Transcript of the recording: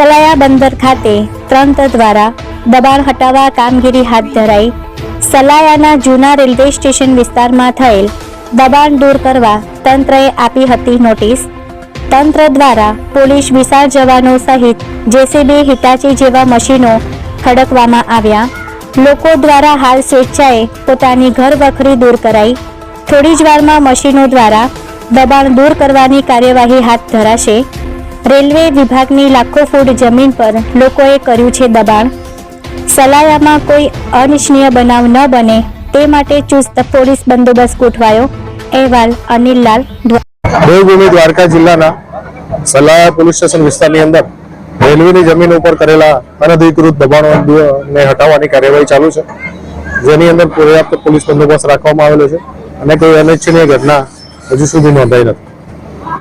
સલાયા બંદર ખાતે તંત્ર દ્વારા દબાણ હટાવવા કામગીરી હાથ ધરાઈ. સલાયાના જૂના રેલવે સ્ટેશન વિસ્તારમાં થયેલ દબાણ દૂર કરવા તંત્રએ આપી હતી નોટિસ. તંત્ર દ્વારા પોલીસ વિશાળ જવાનો સહિત જેસીબી, હિટાચી જેવા મશીનો ખડકવામાં આવ્યા. લોકો દ્વારા હાલ સ્વેચ્છાએ પોતાની ઘર વખરી દૂર કરાઈ. થોડી જ વારમાં મશીનો દ્વારા દબાણ દૂર કરવાની કાર્યવાહી હાથ ધરાશે. રેલવે વિભાગની લાખો ફૂટ જમીન પર લોકોએ કર્યું છે દબાણ. સલાયામાં કોઈ અનિચ્છનીય બનાવ ન બને, તે માટે ચુસ્ત પોલીસ બંદોબસ્ત ગોઠવાયો, અહેવાલ અનિલ લાલ દેવભૂમિ દ્વારકા જિલ્લાના સલાયા પોલીસ સ્ટેશન વિસ્તારની અંદર રેલવેની જમીન ઉપર કરેલા અનધિકૃત દબાણોને હટાવવાની કાર્યવાહી ચાલુ છે. જેની અંદર પર્યાપ્ત પોલીસ બંદોબસ્ત રાખવામાં આવેલો છે અને કોઈ અનિચ્છનીય ઘટના હજુ સુધી નોંધાઈ નથી.